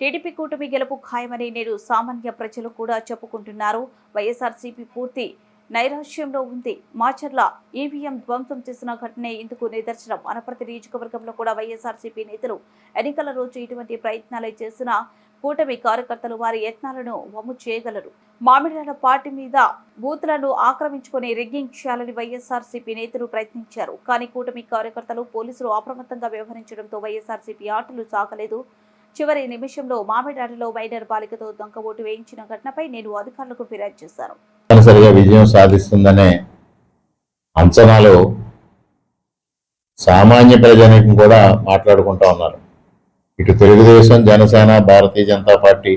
TDP కూటమి గెలుపు ఖాయమని నేడు సామాన్య ప్రజలు కూడా చెప్పుకుంటున్నారు. వైఎస్ఆర్సీపీ పూర్తి నైరాశ్యంలో ఉంది. మాచర్ల ఈవీఎం ధ్వంసం చేసిన ఘటనే ఇందుకు నిదర్శనం. అనపర్తి నియోజకవర్గంలో కూడా వైఎస్ఆర్సీపీ నేతలు ఎన్నికల రోజు ఇటువంటి ప్రయత్నాలు చేసిన కూటమి కార్యకర్తలు వారి యత్నాలను వమ్ము చేయగలరు. మామిడాల పార్టీ మీద బూత్లను ఆక్రమించుకుని రిగ్గింగ్ చేయాలని వైఎస్ఆర్సీపీ నేతలు ప్రయత్నించారు. కానీ కూటమి కార్యకర్తలు పోలీసులు అప్రమత్తంగా వ్యవహరించడంతో వైఎస్ఆర్సీపీ ఆటలు సాగలేదు. చివరి నిమిషంలో మామిడాడలో వైడర్ బాలికతో దొంగ ఓటు వేయించిన ఘటనపై నేను అధికారులకు ఫిర్యాదు చేశాను. తప్పనిసరిగా విజయం సాధిస్తుందనే అంచనాలు సామాన్య ప్రజానికం కూడా మాట్లాడుకుంటా ఉన్నారు. ఇటు తెలుగుదేశం జనసేన భారతీయ జనతా పార్టీ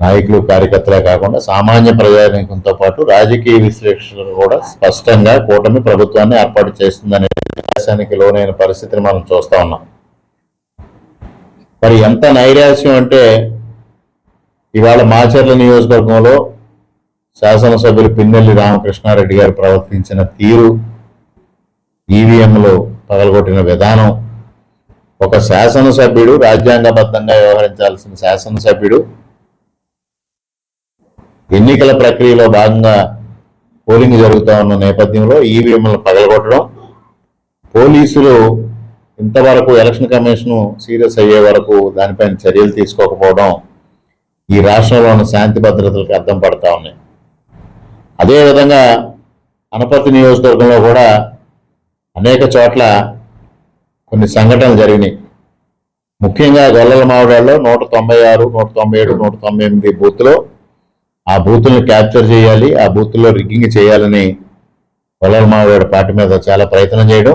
నాయకులు కార్యకర్తలే కాకుండా సామాన్య ప్రజానికంతో పాటు రాజకీయ విశ్లేషకులు కూడా స్పష్టంగా కూటమి ప్రభుత్వాన్ని ఏర్పాటు చేస్తుందనే విశ్వాసానికి లోనైన పరిస్థితిని మనం చూస్తా ఉన్నాం. మరి ఎంత నైరాశ్యం అంటే ఇవాళ మాచర్ల నియోజకవర్గంలో శాసనసభ్యులు పిన్నెల్లి రామకృష్ణారెడ్డి గారు ప్రవర్తించిన తీరు ఈవీఎంలు పగలగొట్టిన విధానం ఒక శాసనసభ్యుడు రాజ్యాంగబద్ధంగా వ్యవహరించాల్సిన శాసనసభ్యుడు ఎన్నికల ప్రక్రియలో భాగంగా పోలింగ్ జరుగుతూ ఉన్న నేపథ్యంలో ఈవీఎంలు పగలగొట్టడం పోలీసులు ఇంతవరకు ఎలక్షన్ కమిషన్ సీరియస్ అయ్యే వరకు దానిపైన చర్యలు తీసుకోకపోవడం ఈ రాష్ట్రంలో ఉన్న శాంతి భద్రతలకు అర్థం పడతా ఉన్నాయి అదేవిధంగా అనపర్తి నియోజకవర్గంలో కూడా అనేక చోట్ల కొన్ని సంఘటనలు జరిగినాయి. ముఖ్యంగా గొల్లల మావిడాల్లో నూట తొంభై ఆరు నూట తొంభై ఏడు నూట తొంభై ఎనిమిది బూత్లో ఆ బూతులను క్యాప్చర్ చేయాలి ఆ బూత్లో రిగ్గింగ్ చేయాలని గొల్లల మావిడాడు పార్టీ మీద చాలా ప్రయత్నం చేయడం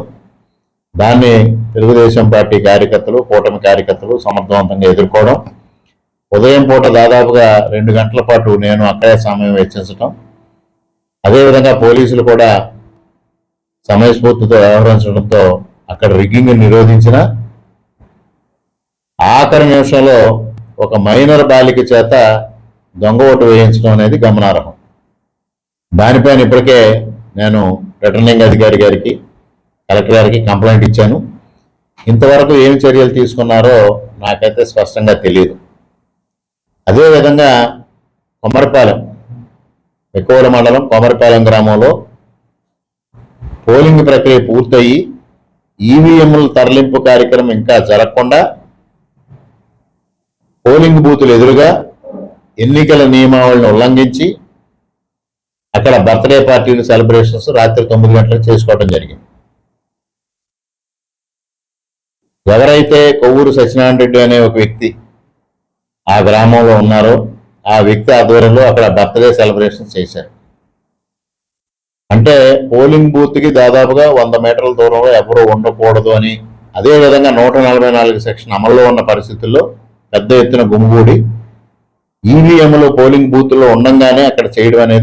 దాన్ని తెలుగుదేశం పార్టీ కార్యకర్తలు కూటమి కార్యకర్తలు సమర్థవంతంగా ఎదుర్కోవడం. ఉదయం పూట దాదాపుగా రెండు గంటల పాటు నేను అక్కడే సమయం వెచ్చించటం. అదేవిధంగా పోలీసులు కూడా సమయస్ఫూర్తితో వ్యవహరించడంతో అక్కడ రిగ్గింగ్ నిరోధించిన. ఆఖరి నిమిషంలో ఒక మైనర్ బాలిక చేత దొంగ ఓటు వేయించడం అనేది గమనార్హం. దానిపైన ఇప్పటికే నేను రిటర్నింగ్ అధికారి గారికి కలెక్టర్ గారికి కంప్లైంట్ ఇచ్చాను. ఇంతవరకు ఏమి చర్యలు తీసుకున్నారో నాకైతే స్పష్టంగా తెలియదు అదేవిధంగా కొమ్మరిపాలెం ఎక్కువల మండలం కొమరపాలెం గ్రామంలో పోలింగ్ ప్రక్రియ పూర్తయి ఈవీఎంల తరలింపు కార్యక్రమం ఇంకా జరగకుండా పోలింగ్ బూతులు ఎదురుగా ఎన్నికల నియమావళిని ఉల్లంఘించి అక్కడ బర్త్డే పార్టీలు సెలబ్రేషన్స్ రాత్రి తొమ్మిది గంటలకు చేసుకోవడం జరిగింది. ఎవరైతే కొవ్వూరు సత్యనారాయణ రెడ్డి అనే ఒక వ్యక్తి ఆ గ్రామంలో ఉన్నారో ఆ వ్యక్తి ఆధ్వర్యంలో అక్కడ బర్త్డే సెలబ్రేషన్ చేశారు. అంటే పోలింగ్ బూత్కి దాదాపుగా వంద మీటర్ల దూరంలో ఎవరూ ఉండకూడదు అని అదే విధంగా నూట నలభై నాలుగు సెక్షన్ అమల్లో ఉన్న పరిస్థితుల్లో పెద్ద ఎత్తున గుమిగూడి ఈవీఎంలు పోలింగ్ బూత్లో ఉండంగానే అక్కడ చేయడం అనేది